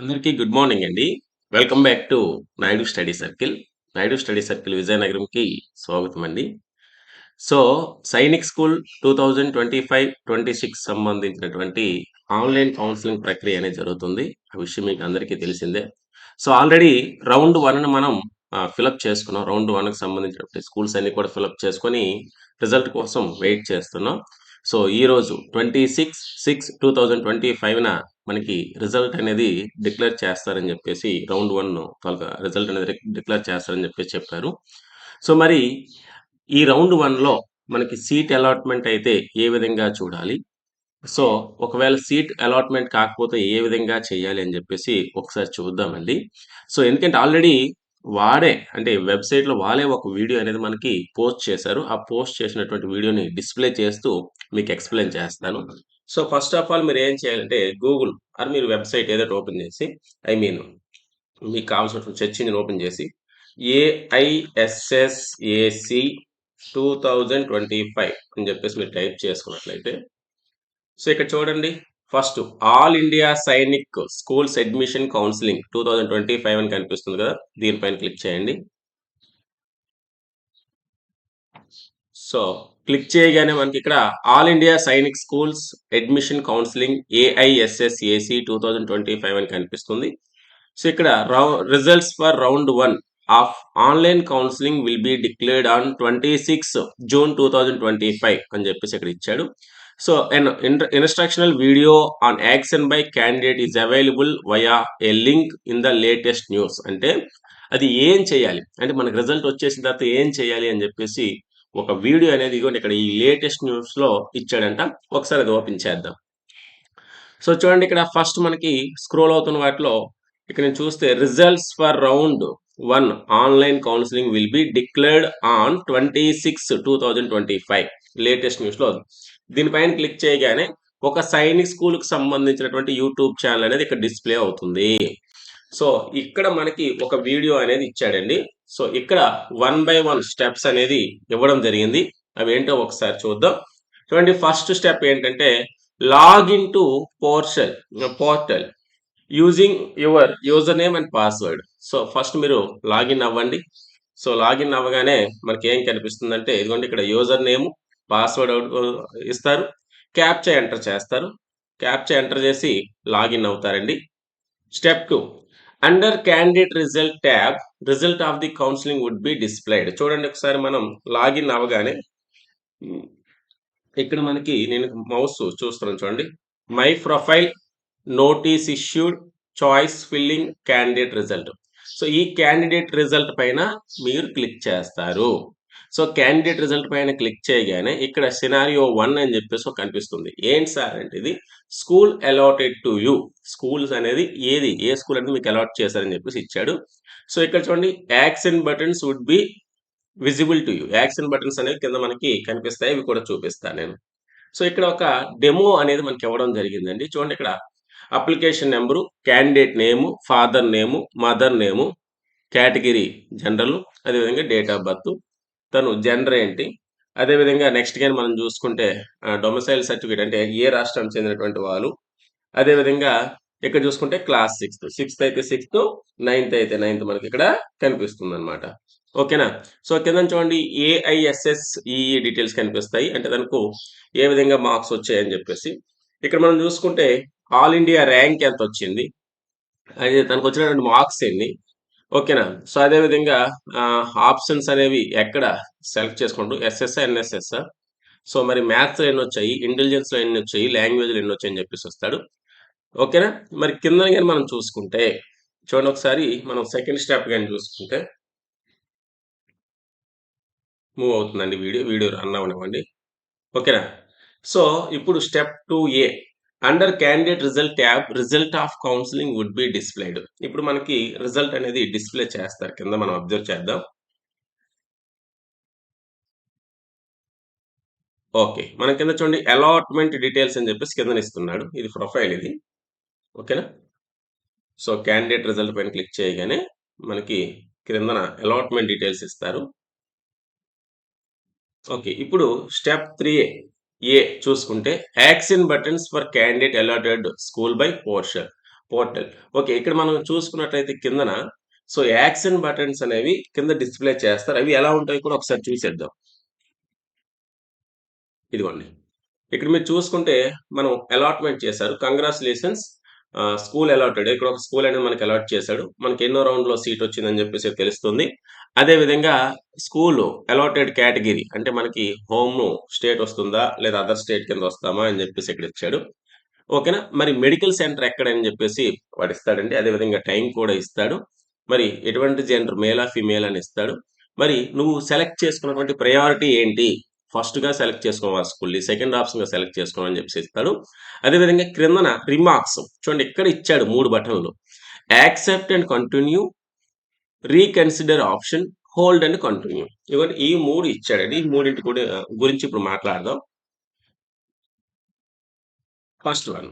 అందరికీ good morning అండి. Welcome back to Naidu study circle. Naidu study circle విజయనగరంకి స్వాగతం అండి. సో, సైనిక్ స్కూల్ 2025, 26 సంబంధించినటువంటి ఆన్‌లైన్ కౌన్సిలింగ్ ప్రక్రియ అనేది జరుగుతుంది. ఆ విషయం మీకు అందరికీ తెలిసిందే. సో, ఆల్రెడీ రౌండ్ వన్ను మనం ఫిలప్ చేసుకున్నాం. రౌండ్ వన్కి సంబంధించినటువంటి స్కూల్స్ అన్నీ కూడా ఫిలప్ చేసుకొని రిజల్ట్ కోసం వెయిట్ చేస్తున్నాం. సో, ఈరోజు 26/6/2025న మనకి రిజల్ట్ అనేది డిక్లేర్ చేస్తారని చెప్పేసి రౌండ్ వన్ రిజల్ట్ అనేది డిక్లేర్ చేస్తారని చెప్పేసి చెప్పారు. సో, మరి ఈ రౌండ్ వన్లో మనకి సీట్ అలాట్‌మెంట్ అయితే ఏ విధంగా చూడాలి? సో, ఒకవేళ సీట్ అలాట్‌మెంట్ కాకపోతే ఏ విధంగా చేయాలి అని చెప్పేసి ఒకసారి చూద్దామండి. సో, ఎందుకంటే ఆల్రెడీ వాడే అంటే వెబ్‌సైట్‌లో వాళ్ళే ఒక వీడియో అనేది మనకి పోస్ట్ చేశారు. ఆ పోస్ట్ చేసినటువంటి వీడియోని డిస్‌ప్లే చేస్తూ మీకు ఎక్స్‌ప్లెయిన్ చేస్తాను. సో, ఫస్ట్ ఆఫ్ ఆల్ మీరు ఏం చేయాలంటే గూగుల్ ఆర్ మీరు వెబ్‌సైట్ ఏదైతే ఓపెన్ చేసి ఐ మీన్ మీకు కావాల్సినటువంటి సెర్చ్ ఇంజిన్ ఓపెన్ చేసి ఏఐఎస్ఎస్ఏసి 2025 అని చెప్పేసి మీరు టైప్ చేసుకున్నట్లయితే సో, ఇక్కడ చూడండి first all India Sainik schools admission counselling two thousand twenty five అని కనిపిస్తుంది కదా! దీనిపైన క్లిక్ చేయండి. సో, క్లిక్ చేయగానే మనకి ఇక్కడ all India Sainik schools admission counselling AISSAC 2025 అని కనిపిస్తుంది. సో, ఇక్కడ results for round one of online counselling will be declared on 26 June 2025 అని చెప్పేసి ఇక్కడ ఇచ్చాడు. So, an in instructional video on action by candidate is available via a link in the latest news అంటే అది ఏం చేయాలి? అంటే మనకు రిజల్ట్ వచ్చేసిన తర్వాత ఏం చేయాలి అని చెప్పేసి ఒక వీడియో అనేది ఇదిగోండి ఇక్కడ ఈ లేటెస్ట్ న్యూస్‌లో ఇచ్చాడంట. ఒకసారి అది ఓపెన్ చేద్దాం. సో, చూడండి ఇక్కడ ఫస్ట్ మనకి స్క్రోల్ అవుతున్న వాటిలో ఇక్కడ నేను చూస్తే results for round one online counselling will be declared on 26/2025 latest న్యూస్‌లో దీనిపైన క్లిక్ చేయగానే ఒక సైనిక్ స్కూల్‌కి సంబంధించినటువంటి యూట్యూబ్ ఛానల్ అనేది ఇక్కడ డిస్‌ప్లే అవుతుంది. సో, ఇక్కడ మనకి ఒక వీడియో అనేది ఇచ్చాడండి. సో, ఇక్కడ వన్ బై వన్ స్టెప్స్ అనేది ఇవ్వడం జరిగింది. అవేంటో ఒకసారి చూద్దాం. చూడండి ఫస్ట్ స్టెప్ ఏంటంటే login to portal portal using your username and password. So, first మీరు లాగిన్ అవ్వండి. సో, లాగిన్ అవ్వగానే మనకి ఏం కనిపిస్తుంది కనిపిస్తుందంటే ఇదిగోండి ఇక్కడ యూజర్ నేమ్, పాస్వర్డ్ ఇస్తారు. క్యాప్చా ఎంటర్ చేస్తారు. క్యాప్చా ఎంటర్ చేసి లాగిన్ అవుతారండి. Step two under candidate result tab result of the counselling would be displayed. చూడండి ఒకసారి మనం లాగిన్ అవ్వగానే ఇక్కడ మనకి నేను మౌస్ చూస్తున్నాను చూడండి. My profile, notice issued, choice filling, candidate result. So, ఈ క్యాండిడేట్ రిజల్ట్ పైన మీరు క్లిక్ చేస్తారు. సో, క్యాండిడేట్ రిజల్ట్ పైన క్లిక్ చేయగానే ఇక్కడ సినారియో వన్ అని చెప్పేసి కనిపిస్తుంది. ఏంటి సార్ అంటే ఇది school allotted to you. Schools అనేది ఏది? ఏ స్కూల్ అనేది మీకు అలాట్ చేశారని చెప్పేసి ఇచ్చాడు. సో, ఇక్కడ చూడండి action buttons would be visible to you. Action buttons అనేవి కింద మనకి కనిపిస్తాయి. అవి కూడా చూపిస్తాను నేను. సో, ఇక్కడ ఒక డెమో అనేది మనకి ఇవ్వడం జరిగిందండి. చూడండి ఇక్కడ application number candidate name, father name, mother name, category general అదేవిధంగా డేట్ ఆఫ్ బర్త్, తను జెండర్ ఏంటి, అదేవిధంగా నెక్స్ట్ గాని మనం చూసుకుంటే ఆహ్, డొమిసైల్ సర్టిఫికేట్ అంటే ఏ రాష్ట్రానికి చెందినటువంటి వాళ్ళు, అదేవిధంగా ఇక్కడ చూసుకుంటే క్లాస్ సిక్స్త్. సిక్స్త్ అయితే సిక్స్త్, నైన్త్ అయితే నైన్త్ మనకి ఇక్కడ కనిపిస్తుంది అనమాట ఓకేనా? సో, కింద చూడండి ఏఐఎస్ఎస్ఈఈ డీటెయిల్స్ కనిపిస్తాయి. అంటే తనకు ఏ విధంగా మార్క్స్ వచ్చాయని చెప్పేసి. ఇక్కడ మనం చూసుకుంటే ఆల్ ఇండియా ర్యాంక్ ఎంతొచ్చింది? అది తనకు వచ్చినటువంటి మార్క్స్ ఏంటి ఓకేనా? సో, అదే విధంగా ఆప్షన్స్ అనేవి ఎక్కడ సెలెక్ట్ చేసుకుంటూ ఎస్ఎస్సా? ఎన్ఎస్ఎస్సా? సో, మరి మ్యాథ్స్‌లో ఎన్నొచ్చాయి? ఇంటెలిజెన్స్‌లో ఎన్ని వచ్చాయి లాంగ్వేజ్‌లో ఎన్నొచ్చాయి అని చెప్పేసి వస్తాడు. ఓకేనా? మరి కింద కానీ మనం చూసుకుంటే చూడండి ఒకసారి మనం సెకండ్ స్టెప్ కానీ చూసుకుంటే మూవ్ అవుతుందండి వీడియో. వీడియో రన్ అవ్వనివ్వండి. ఓకేనా? సో, ఇప్పుడు step 2ఏ under candidate result tab result of counselling would be displayed. ఇప్పుడు మనకి రిజల్ట్ అనేది డిస్‌ప్లే చేస్తారు. కింద మనం అబ్జర్వ్ చేద్దాం. ఓకే. మన కింద చూడండి అలాట్‌మెంట్ డీటెయిల్స్ అని చెప్పేసి కిందన ఇస్తున్నాడు. ఇది ప్రొఫైల్ ఇది. ఓకేనా? సో, క్యాండిడేట్ రిజల్ట్ పైన క్లిక్ చేయగానే మనకి క్రిందన అలాట్‌మెంట్ డీటెయిల్స్ ఇస్తారు. ఓకే. ఇప్పుడు స్టెప్ త్రీ ఏ ఏ చూసుకుంటే action buttons for candidate allotted school by portion. Portal. Okay ఇక్కడ మనం చూసుకున్నట్లయితే కిందన సో యాక్సిన్ బటన్స్ అనేవి కింద డిస్ప్లే చేస్తారు. అవి ఎలా ఉంటాయి కూడా ఒకసారి చూసేద్దాం. ఇదిగోండి. ఇక్కడ మీరు చూసుకుంటే మనం అలాట్మెంట్ చేశారు. కంగ్రాచులేషన్స్ స్కూల్ అలాటెడ్ ఇక్కడ ఒక స్కూల్ అనేది మనకి అలాట్ చేశాడు. మనకి ఎన్నో రౌండ్లో సీట్ వచ్చిందని చెప్పేసి తెలుస్తుంది. అదే విధంగా స్కూల్ అలాటెడ్ కేటగిరీ అంటే మనకి హోమ్ స్టేట్ వస్తుందా లేదా అదర్ స్టేట్ కింద వస్తామా అని చెప్పేసి ఇక్కడ ఇచ్చాడు. ఓకేనా? మరి మెడికల్ సెంటర్ ఎక్కడని చెప్పేసి వాడు ఇస్తాడండి. అదే విధంగా టైం కూడా ఇస్తాడు. మరి ఎటువంటి జెండర్ మేలా ఫిమేల్ అని ఇస్తాడు. మరి నువ్వు సెలెక్ట్ చేసుకున్నటువంటి ప్రయారిటీ ఏంటి? ఫస్ట్గా సెలెక్ట్ చేసుకోవాలి స్కూల్ని సెకండ్ ఆప్షన్గా సెలెక్ట్ చేసుకోమని చెప్పేసి ఇస్తాడు. అదేవిధంగా క్రిందన రిమార్క్స్ చూడండి ఇక్కడ ఇచ్చాడు మూడు బటన్లు. Accept and continue reconsider option hold and continue ఇవన్నీ ఈ మూడు ఇచ్చాడండి ఈ మూడింటి కూడా గురించి ఇప్పుడు మాట్లాడదాం. ఫస్ట్ వన్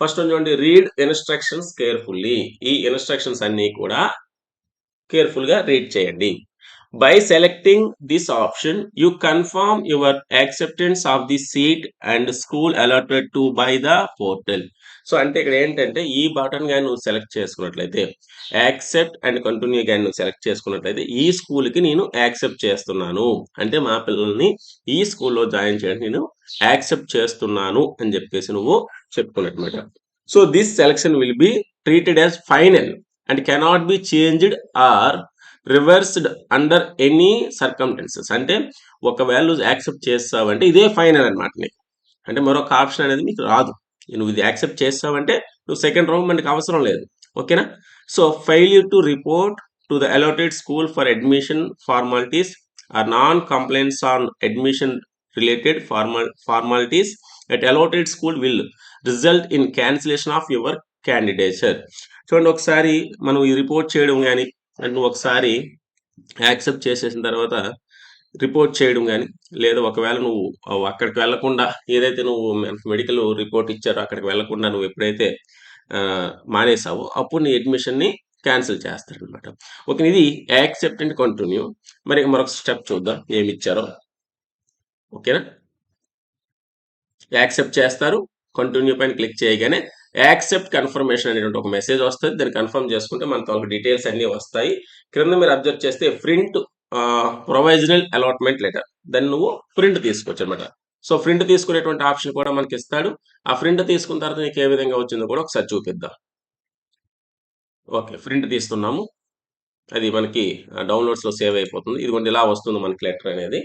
ఫస్ట్ వన్ చూడండి రీడ్ ఇన్స్ట్రక్షన్స్ కేర్ఫుల్లీ ఈ ఇన్స్ట్రక్షన్స్ అన్నీ కూడా కేర్ఫుల్గా రీడ్ చేయండి. By selecting this option you confirm your acceptance of the seat and school allotted to by the portal so అంటే ఇక్కడ ఏంటంటే ఈ బటన్ కానీ నువ్వు సెలెక్ట్ చేసుకున్నట్లయితే యాక్సెప్ట్ అండ్ కంటిన్యూ కానీ నువ్వు సెలెక్ట్ చేసుకున్నట్లయితే ఈ స్కూల్కి నేను యాక్సెప్ట్ చేస్తున్నాను అంటే మా పిల్లల్ని ఈ స్కూల్లో జాయిన్ చేయడానికి నేను యాక్సెప్ట్ చేస్తున్నాను అని చెప్పేసి నువ్వు చెప్పుకున్నట్టు so this selection will be treated as final and cannot be changed or reversed under any circumstances అంటే ఒకవేళ వాల్యూస్ యాక్సెప్ట్ చేస్తావంటే ఇదే ఫైనల్ అనమాట నీకు. అంటే మరొక ఆప్షన్ అనేది మీకు రాదు. నువ్వు ఇది యాక్సెప్ట్ చేస్తావంటే నువ్వు సెకండ్ రౌండ్ మనకి అవసరం లేదు. ఓకేనా so failure to report to the allotted school for admission formalities or non complaints on admission related formal formalities at allotted school will result in cancellation of your candidature చూడండి ఒకసారి మనం ఈ report చేయడం కానీ అండ్ నువ్వు ఒకసారి accept చేసేసిన తర్వాత రిపోర్ట్ చేయడం కానీ లేదా ఒకవేళ నువ్వు అక్కడికి వెళ్ళకుండా ఏదైతే నువ్వు మెడికల్ రిపోర్ట్ ఇచ్చారో అక్కడికి వెళ్ళకుండా నువ్వు ఎప్పుడైతే మానేసావో అప్పుడు నీ అడ్మిషన్ని క్యాన్సిల్ చేస్తారనమాట ఓకే ఇది యాక్సెప్ట్ అండ్ కంటిన్యూ. మరి మరొక స్టెప్ చూద్దాం ఏమి ఇచ్చారో. ఓకేనా? యాక్సెప్ట్ చేస్తారు కంటిన్యూ పైన క్లిక్ చేయగానే యాక్సెప్ట్ కన్ఫర్మేషన్ అనేటువంటి ఒక మెసేజ్ వస్తుంది. దాన్ని కన్ఫర్మ్ చేసుకుంటే మన తాలూకు డీటెయిల్స్ అన్నీ వస్తాయి. క్రింద మీరు అబ్జర్వ్ చేస్తే ప్రింట్ ప్రొవైజనల్ అలాట్మెంట్ లెటర్. దాన్ని నువ్వు ప్రింట్ తీసుకోవచ్చు అనమాట సో ప్రింట్ తీసుకునేటువంటి ఆప్షన్ కూడా మనకి ఇస్తాడు. ఆ ప్రింట్ తీసుకున్న తర్వాత నీకు ఏ విధంగా వచ్చిందో కూడా ఒకసారి చూపిద్దాం. ఓకే ప్రింట్ తీస్తున్నాము. అది మనకి డౌన్లోడ్స్లో సేవ్ అయిపోతుంది. ఇదిగోండి ఇలా వస్తుంది మనకి లెటర్ అనేది.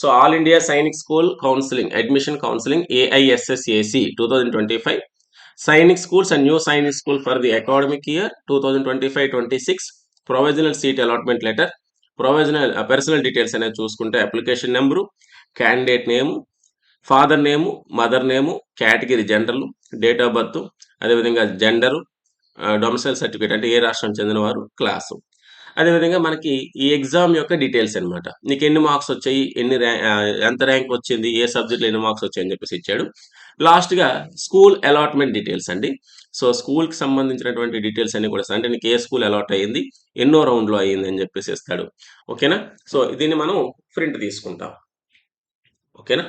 So all India Sainik school counselling admission counselling AISSAC two thousand twenty five Sainik schools and new Sainik school for the academic year two thousand twenty five twenty six provisional seat allotment letter provisional personal details అనేది చూసుకుంటే application number candidate name father name mother name category general date of birth అదేవిధంగా gender domicile certificate అంటే ఏ రాష్ట్రం చెందినవారు class అదేవిధంగా మనకి ఈ ఎగ్జామ్ యొక్క డీటెయిల్స్ అనమాట నీకు ఎన్ని మార్క్స్ వచ్చాయి ఎన్ని ఎంత ర్యాంక్ వచ్చింది ఏ సబ్జెక్ట్లో ఎన్ని మార్క్స్ వచ్చాయని చెప్పేసి ఇచ్చాడు. లాస్ట్గా స్కూల్ అలాట్మెంట్ డీటెయిల్స్ అండి. సో స్కూల్కి సంబంధించినటువంటి డీటెయిల్స్ అన్ని కూడా అంటే నీకు ఏ స్కూల్ అలాట్ అయ్యింది ఎన్నో రౌండ్లో అయ్యింది అని చెప్పేసి ఇస్తాడు. ఓకేనా? సో దీన్ని మనం ప్రింట్ తీసుకుంటాం. ఓకేనా?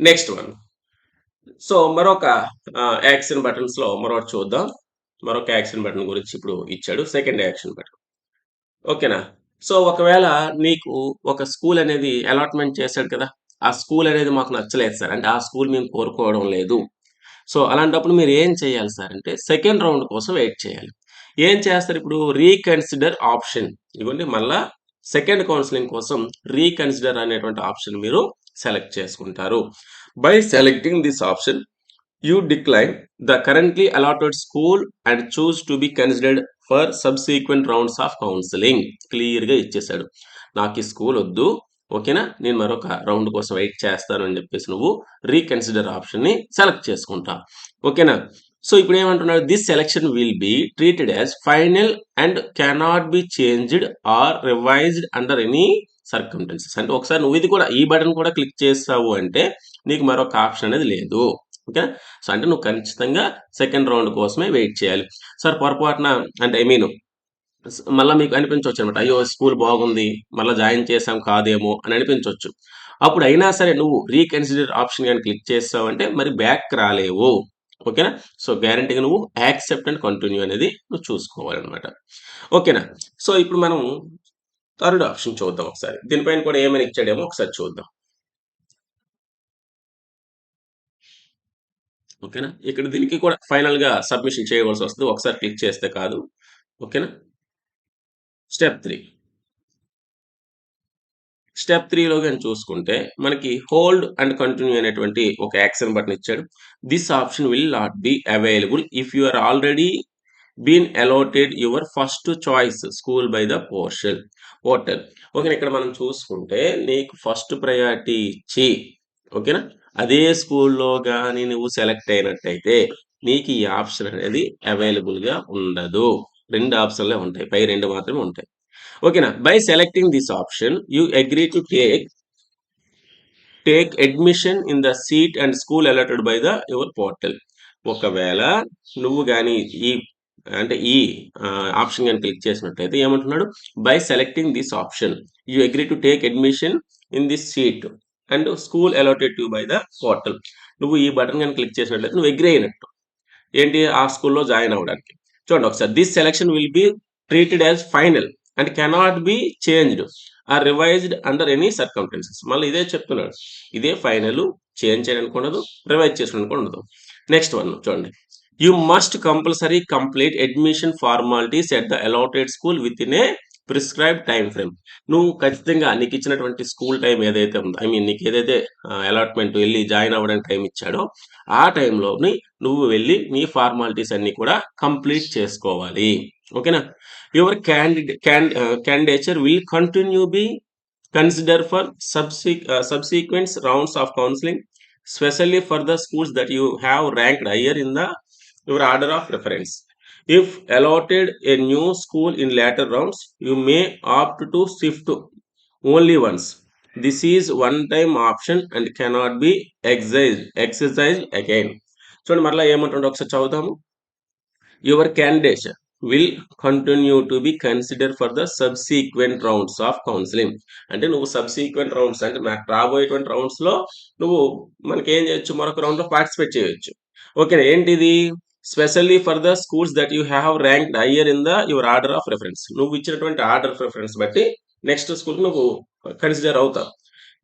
Next one. సో మరొక యాక్షన్ బటన్స్లో మరొకటి చూద్దాం. మరొక యాక్షన్ బటన్ గురించి ఇప్పుడు ఇచ్చాడు. Second action button. ఓకేనా? సో ఒకవేళ నీకు ఒక స్కూల్ అనేది అలాట్మెంట్ చేశాడు కదా ఆ స్కూల్ అనేది మాకు నచ్చలేదు సార్. అంటే ఆ స్కూల్ మేము కోరుకోవడం లేదు. సో అలాంటప్పుడు మీరు ఏం చేయాలి సార్ అంటే సెకండ్ రౌండ్ కోసం వెయిట్ చేయాలి. ఏం చేస్తారు ఇప్పుడు? Reconsider option. ఇవ్వండి మళ్ళా సెకండ్ కౌన్సిలింగ్ కోసం రీకన్సిడర్ అనేటువంటి ఆప్షన్ మీరు సెలెక్ట్ చేసుకుంటారు. By selecting this option you decline the currently allotted school and choose to be considered for subsequent rounds of counselling. క్లియర్గా ఇచ్చేశాడు. నాకు ఈ స్కూల్ వద్దు. ఓకేనా? నేను మరొక రౌండ్ కోసం వెయిట్ చేస్తాను అని చెప్పేసి నువ్వు రీకన్సిడర్ ఆప్షన్ని సెలెక్ట్ చేసుకుంటా. ఓకేనా? సో ఇప్పుడు ఏమంటున్నాడు? This selection will be treated as final and cannot be changed or revised under any circumstances అంటే ఒకసారి నువ్వు ఇది కూడా ఈ బటన్ కూడా క్లిక్ చేస్తావు అంటే నీకు మరొక ఆప్షన్ అనేది లేదు. ఓకే సో అంటే నువ్వు ఖచ్చితంగా సెకండ్ రౌండ్ కోసమే వెయిట్ చేయాలి. సార్ పొరపాటున అంటే ఐ మీన్ మళ్ళీ మీకు అనిపించవచ్చు అనమాట అయ్యో స్కూల్ బాగుంది మళ్ళీ జాయిన్ చేసాం కాదేమో అని అనిపించవచ్చు. అప్పుడు అయినా సరే నువ్వు రీకన్సిడర్ ఆప్షన్ కానీ క్లిక్ చేస్తావంటే మరి బ్యాక్ రాలేవు. ఓకేనా? సో గ్యారంటీగా నువ్వు యాక్సెప్ట్ అండ్ కంటిన్యూ అనేది నువ్వు చూసుకోవాలన్నమాట. ఓకేనా? సో ఇప్పుడు మనం థర్డ్ ఆప్షన్ చూద్దాం ఒకసారి. దీనిపైన కూడా ఏమైనా ఇచ్చాడేమో ఒకసారి చూద్దాం. ఓకేనా? ఇక్కడ దీనికి కూడా ఫైనల్గా సబ్మిషన్ చేయవలసి వస్తుంది. ఒకసారి క్లిక్ చేస్తే కాదు. ఓకేనా? Step three. స్టెప్ త్రీలో కానీ చూసుకుంటే మనకి హోల్డ్ అండ్ కంటిన్యూ అనేటువంటి ఒక యాక్షన్ బటన్ ఇచ్చాడు. This option will not be available if you are already been allotted your first choice school by the portion hotel ఓకేనా ఇక్కడ మనం చూసుకుంటే నీకు ఫస్ట్ ప్రయారిటీ ఇచ్చి ఓకేనా అదే స్కూల్లో కానీ నువ్వు సెలెక్ట్ అయినట్టయితే నీకు ఈ ఆప్షన్ అనేది అవైలబుల్గా ఉండదు. రెండు ఆప్షన్లే ఉంటాయి. పై రెండు మాత్రమే ఉంటాయి. ఓకేనా? By selecting this option you agree to take take admission in the seat and school allotted by the your portal ఒకవేళ నువ్వు కానీ ఈ అంటే ఈ ఆప్షన్ కానీ క్లిక్ చేసినట్లయితే ఏమంటున్నాడు? By selecting this option you agree to take admission in this seat and school allotted to by the portal నువ్వు ఈ బటన్ కానీ క్లిక్ చేసినట్లయితే నువ్వు అగ్రీ అయినట్టు. ఏంటి? ఆ స్కూల్లో జాయిన్ అవ్వడానికి. చూడండి ఒకసారి this selection will be treated as final and cannot be changed or revised under any circumstances మళ్ళీ ఇదే చెప్తున్నాడు. ఇదే ఫైనల్ చేంజ్ చేయడానికి ఉండదు రివైజ్ చేసుకోవడానికి ఉండదు. నెక్స్ట్ వన్ చూడండి. You must compulsory complete admission formalities at the allotted school with in a prescribe time frame నువ్వు ఖచ్చితంగా నీకు ఇచ్చినటువంటి స్కూల్ టైం ఏదైతే ఉందో ఐ మీన్ నీకు ఏదైతే అలాట్మెంట్ వెళ్ళి జాయిన్ అవ్వడానికి టైం ఇచ్చాడో ఆ టైంలోని నువ్వు వెళ్ళి నీ ఫార్మాలిటీస్ అన్ని కూడా కంప్లీట్ చేసుకోవాలి. ఓకేనా your candidate candidature will continue be consider for subse subsequents rounds of counselling specially for the schools that you have ranked higher in the your order of reference If allotted a new school in later rounds, you may opt to shift only once. This is one-time option and cannot be exercised, exercised again. చూడండి మరలా ఏమంటుండే ఒకసారి చదువుతాము your candidature will continue to be consider for the subsequent rounds of counselling అంటే నువ్వు subsequent rounds అంటే నాకు రాబోయేటువంటి రౌండ్స్లో నువ్వు మనకి ఏం చేయొచ్చు? మరొక రౌండ్లో పార్టిసిపేట్ చేయొచ్చు. ఓకే ఏంటిది? Specially for the schools that you have ranked higher in the your order of reference నువ్వు ఇచ్చినటువంటి ఆర్డర్ ప్రిఫరెన్స్ బట్టి నెక్స్ట్ స్కూల్ నువ్వు కన్సిడర్ అవుతావు.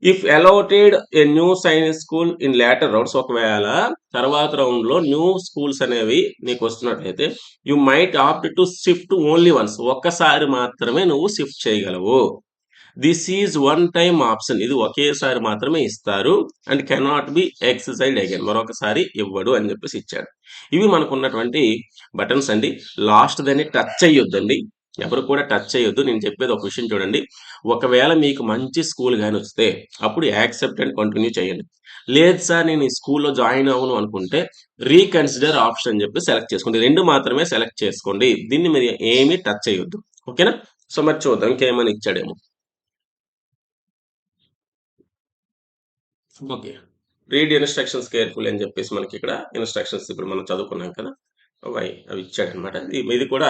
If allotted a new science school in later rounds ఒకవేళ తర్వాత రౌండ్లో న్యూ స్కూల్స్ అనేవి నీకు వస్తున్నట్లయితే you might opt to shift only once ఒక్కసారి మాత్రమే నువ్వు షిఫ్ట్ చేయగలవు. This is one time option ఇది ఒకేసారి మాత్రమే ఇస్తారు. And cannot be exercise again మరొకసారి ఇవ్వడు అని చెప్పేసి ఇచ్చాడు. ఇవి మనకు ఉన్నటువంటి బటన్స్ అండి. లాస్ట్ దాన్ని టచ్ చేయొద్దండి. ఎవరు కూడా టచ్ చేయొద్దు. నేను చెప్పేది ఒక విషయం చూడండి. ఒకవేళ మీకు మంచి స్కూల్ కానీ వస్తే అప్పుడు యాక్సెప్ట్ అండ్ కంటిన్యూ చేయండి. లేదు సార్ నేను ఈ స్కూల్లో జాయిన్ అవ్వను అనుకుంటే రీకన్సిడర్ ఆప్షన్ అని చెప్పి సెలెక్ట్ చేసుకోండి. రెండు మాత్రమే సెలెక్ట్ చేసుకోండి. దీన్ని మీరు ఏమీ టచ్ చేయొద్దు. ఓకేనా సో మరి చూద్దాం. ఇంకేమైనా ఇచ్చాడేమో. ఓకే. రీడ్ ఇన్స్ట్రక్షన్స్ కేర్ఫుల్ అని చెప్పేసి మనకి ఇక్కడ ఇన్స్ట్రక్షన్స్ ఇప్పుడు మనం చదువుకున్నాం కదా. అవి అవి ఇచ్చాడనమాట ఇది కూడా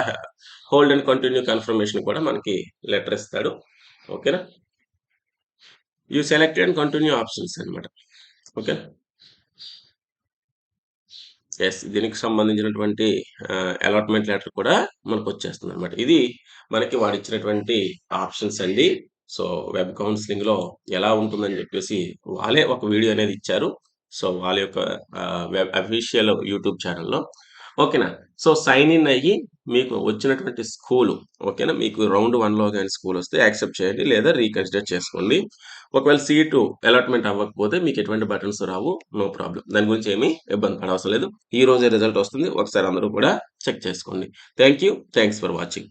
హోల్డ్ అండ్ కంటిన్యూ కన్ఫర్మేషన్ కూడా మనకి లెటర్ ఇస్తాడు. ఓకేనా? You select and continue options అనమాట ఓకే? ఎస్ దీనికి సంబంధించినటువంటి అలాట్మెంట్ లెటర్ కూడా మనకు వచ్చేస్తుంది అనమాట ఇది మనకి వాడిచ్చినటువంటి ఆప్షన్స్ అండి. సో వెబ్ కౌన్సిలింగ్లో ఎలా ఉంటుందని చెప్పేసి వాళ్ళే ఒక వీడియో అనేది ఇచ్చారు. సో వాళ్ళ యొక్క వెబ్ అఫీషియల్ యూట్యూబ్ ఛానల్లో. ఓకేనా? సో సైన్ ఇన్ అయ్యి మీకు వచ్చినటువంటి స్కూల్ ఓకేనా? మీకు రౌండ్ వన్లో కానీ స్కూల్ వస్తే యాక్సెప్ట్ చేయండి లేదా రీకన్సిడర్ చేసుకోండి. ఒకవేళ సీటు అలాట్మెంట్ అవ్వకపోతే మీకు ఎటువంటి బటన్స్ రావు నో ప్రాబ్లం దాని గురించి ఏమీ ఇబ్బంది పడవసరం లేదు. ఈ రోజే రిజల్ట్ వస్తుంది. ఒకసారి అందరూ కూడా చెక్ చేసుకోండి. Thank you thanks for watching.